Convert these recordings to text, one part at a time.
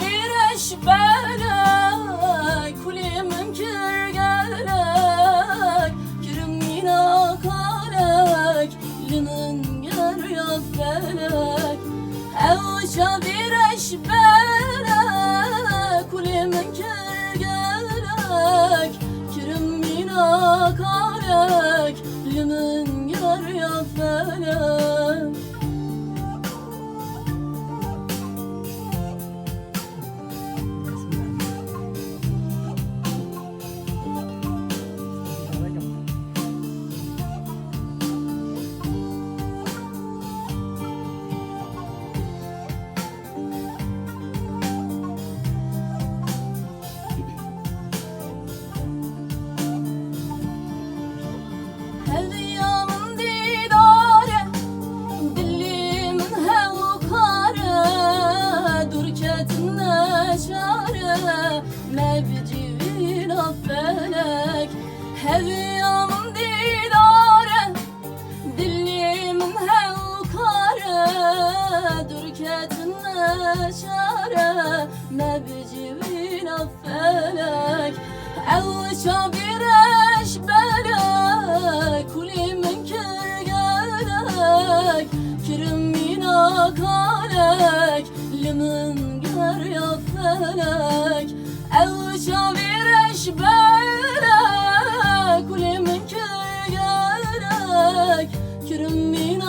bir eş belek Kulimin kir gelek Kirim mina kalek Linin ger ya felek. Evşa bir eş belek Kulimin kir gelek Kirim mina kalek Linin neşare Mevcivin affelek Hevdiyamın didare Dilimin hevkare Durketin neşare Mevcivin affelek Evşa bir eş belek يا فلك أغشى برشبك كل من كرقلك كرم من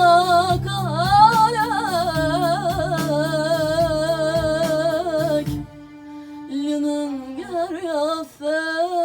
أقالك لمن قر يا فلك